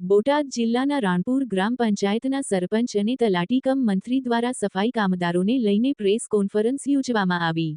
બોટાદ જિલ્લાના રાણપુર ગ્રામ પંચાયતના સરપંચ અને તલાટી કમ મંત્રી દ્વારા સફાઈ કામદારોને લઈને પ્રેસ કોન્ફરન્સ યોજવામાં આવી.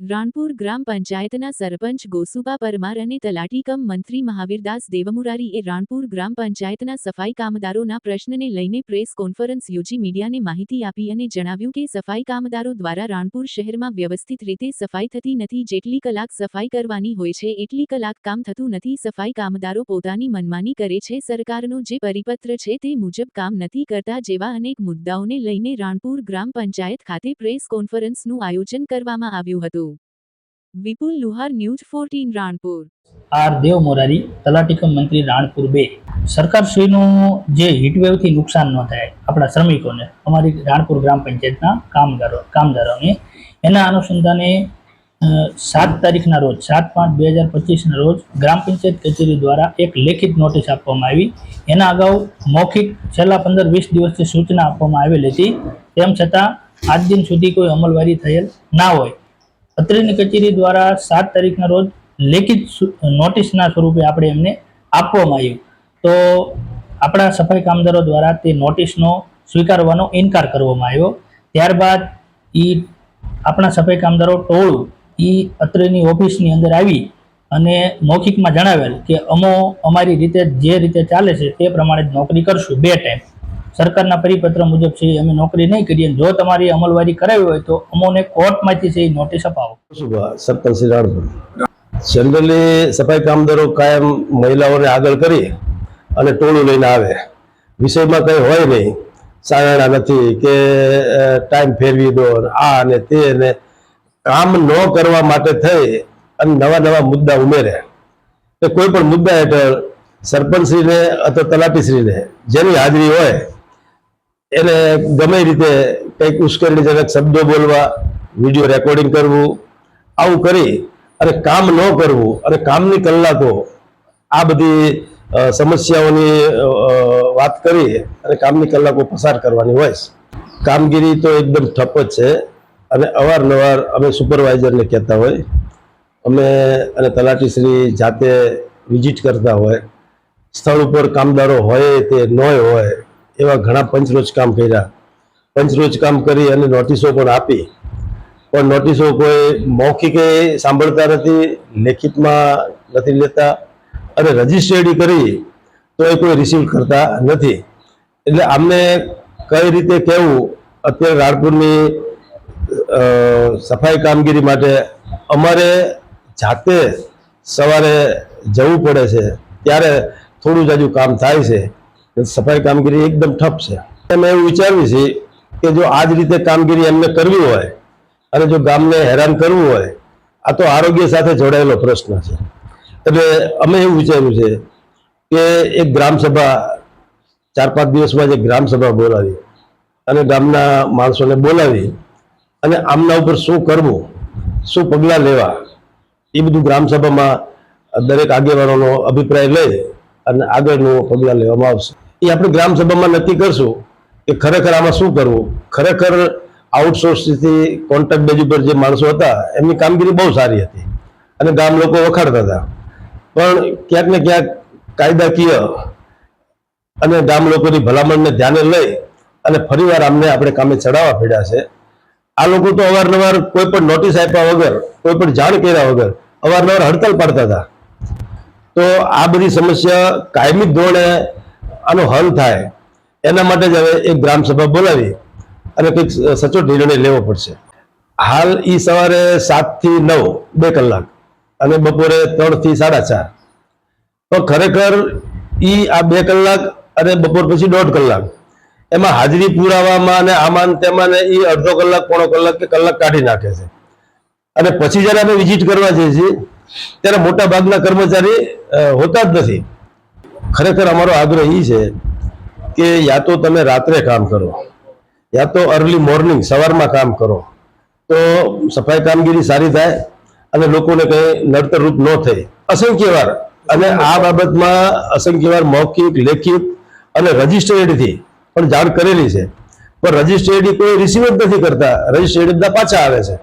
રાણપુર ગ્રામ પંચાયતના સરપંચ ગોસુબા પરમાર અને તલાટી કમ મંત્રી મહાવીરદાસ દેવમુરારીએ રાણપુર ગ્રામ પંચાયતના સફાઈ કામદારોના પ્રશ્નને લઈને પ્રેસ કોન્ફરન્સ યોજી મીડિયાને માહિતી આપી અને જણાવ્યું કે સફાઈ કામદારો દ્વારા રાણપુર શહેરમાં વ્યવસ્થિત રીતે સફાઈ થતી નથી, જેટલી કલાક સફાઈ કરવાની હોય છે, એટલી કલાક કામ થતું નથી, સફાઈ કામદારો પોતાની મનમાની કરે છે, સરકારનો જે પરિપત્ર છે તે મુજબ કામ નથી કરતા જેવા અનેક મુદ્દાઓને લઈને રાણપુર ગ્રામ પંચાયત ખાતે પ્રેસ કોન્ફરન્સનું આયોજન કરવામાં આવ્યું હતું. Vipul Luhar news fourteen Ranpur R Dev Morari તલાટીકમ મંત્રી રાણપુર બે સરકારશ્રીનું જે હીટવેવથી નુકસાન ન થાય, આપણા શ્રમિકોને, અમારી રાણપુર ગ્રામ પંચાયતના કામદારો કામદારોને, એના અનુસંધાને સાત તારીખના રોજ, સાત પાંચ બે હજાર પચીસના રોજ ગ્રામ પંચાયત કચેરી દ્વારા એક લેખિત નોટિસ આપવામાં આવી. એના અગાઉ મૌખિક છેલ્લા પંદર વીસ દિવસથી સૂચના આપવામાં આવેલી હતી. તેમ છતાં, આજ દિન સુધી કોઈ અમલવારી થયેલ ના હોય. અત્રેની કચેરી દ્વારા સાત તારીખના રોજ લેખિત નોટિસના સ્વરૂપે આપણે એમને આપવામાં આવ્યું. તો આપણા સફાઈ કામદારો દ્વારા તે નોટિસનો સ્વીકારવાનો ઇનકાર કરવામાં આવ્યો. ત્યારબાદ એ આપણા સફાઈ કામદારો ટોળું એ અત્રેની ઓફિસની અંદર આવી અને મૌખિકમાં જણાવેલ કે અમો અમારી રીતે જે રીતે ચાલે છે તે પ્રમાણે જ નોકરી કરશું બે ટાઈમ. સરકારના પરિપત્ર મુજબ છે, અમે નોકરી નહીં કરીએ. જો તમારી અમલવારી કરાવી હોય તો અમોને કોર્ટમાંથી છે એ નોટિસ અપાવો. સરપંચ શ્રી જનરલી સફાઈ કામદારો કાયમ મહિલાઓને આગળ કરી અને ટોળું લઈને આવે. વિષયમાં કંઈ હોય નહીં. સાયણા નથી કે ટાઈમ ફેરવી દો આ ને તે ને. કામ ન કરવા માટે થઈ અને નવા નવા મુદ્દા ઉમેરે. કે કોઈ પણ મુદ્દા હેઠળ સરપંચશ્રીને અથવા તલાટીશ્રીને જેની હાજરી હોય એને ગમે રીતે કંઈક ઉશ્કેરણીજનક શબ્દો બોલવા, વીડિયો રેકોર્ડિંગ કરવું, આવું કરી અને કામ ન કરવું અને કામની કલાકો આ બધી સમસ્યાઓની વાત કરી અને કામની કલાકો પસાર કરવાની હોય કામગીરી તો એકદમ ઠપ જ છે અને અવારનવાર અમે સુપરવાઇઝરને કહેતા હોય, અમે અને તલાટીશ્રી જાતે વિઝિટ કરતા હોય, સ્થળ ઉપર કામદારો હોય તે ન હોય એવા ઘણા પંચરોજ કામ કર્યા. પંચરોજ કામ કરી અને નોટિસો પણ આપી. પણ નોટિસો કોઈ મૌખિકે સાંભળતા નથી, લેખિતમાં નથી લેતા અને રજિસ્ટ્રેડી કરી તો એ કોઈ રિસીવ કરતા નથી. એટલે આમને કઈ રીતે કહેવું અત્યારે રાણપુરની સફાઈ કામગીરી માટે અમારે જાતે સવારે જવું પડે છે. ત્યારે થોડું જ હજુ કામ થાય છે. સફાઈ કામગીરી એકદમ ઠપ છે. અમે એવું વિચારવી છે કે જો આ જ રીતે કામગીરી એમને કરવી હોય અને જો ગામને હેરાન કરવું હોય, આ તો આરોગ્ય સાથે જોડાયેલો પ્રશ્ન છે. એટલે અમે એવું વિચાર્યું છે કે એક ગ્રામસભા, ચાર પાંચ દિવસમાં જે ગ્રામસભા બોલાવી અને ગામના માણસોને બોલાવી અને આમના ઉપર શું કરવું, શું પગલાં લેવા, એ બધું ગ્રામસભામાં દરેક આગેવાનોનો અભિપ્રાય લઈ અને આગળનું પગલાં લેવામાં આવશે. એ આપણે ગ્રામસભામાં નક્કી કરશું કે ખરેખર આમાં શું કરવું? ખરેખર આઉટસોર્સથી કોન્ટ્રાક્ટ બેઝ ઉપર જે માણસો હતા, એમની કામગીરી બહુ સારી હતી અને ગામ લોકો વખાડતા હતા. પણ ક્યાંક ને ક્યાંક કાયદાકીય અને ગામ લોકોની ભલામણને ધ્યાને લઈ અને ફરીવાર આમને આપણે કામે ચડાવવા પડ્યા છે. આ લોકો તો અવારનવાર કોઈ પણ નોટિસ આપ્યા વગર, કોઈ પણ જાણ કર્યા વગર અવારનવાર હડતાલ પાડતા હતા. તો આ બધી સમસ્યા કાયમી ધોરણે આનો હલ થાય, એના માટે જ હવે એક ગ્રામસભા બોલાવી અને કંઈક સચોટ નિર્ણય લેવો પડશે. હાલ એ સવારે સાતથી નવ, બે કલાક અને બપોરે ત્રણથી સાડા ચાર. તો ખરેખર એ આ બે કલાક અને બપોર પછી દોઢ કલાક. એમાં હાજરી પુરાવામાં અને આમાં તેમાં ઈ અડધો કલાક, પોણો કલાક કે કલાક કાઢી નાખે છે. અને પછી જ્યારે અમે વિઝિટ કરવા જઈએ છીએ, ત્યારે મોટા ભાગના કર્મચારી હોતા જ નથી. ખરેખર અમારો આગ્રહ એ છે કે યા તો તમે રાત્રે કામ કરો, યા તો અર્લી મોર્નિંગ સવારમાં કામ કરો. તો સફાઈ કામગીરી સારી થાય અને લોકોને કંઈ નડતરરૂપ ન થાય. અસંખ્ય વાર અને આ બાબતમાં અસંખ્ય વાર મૌખિક, લેખિત અને રજિસ્ટ્રેડથી પણ જાણ કરેલી છે. પણ રજિસ્ટ્રેડી કોઈ રિસીવ જ નથી કરતા. રજિસ્ટર્ડ પાછા આવે છે.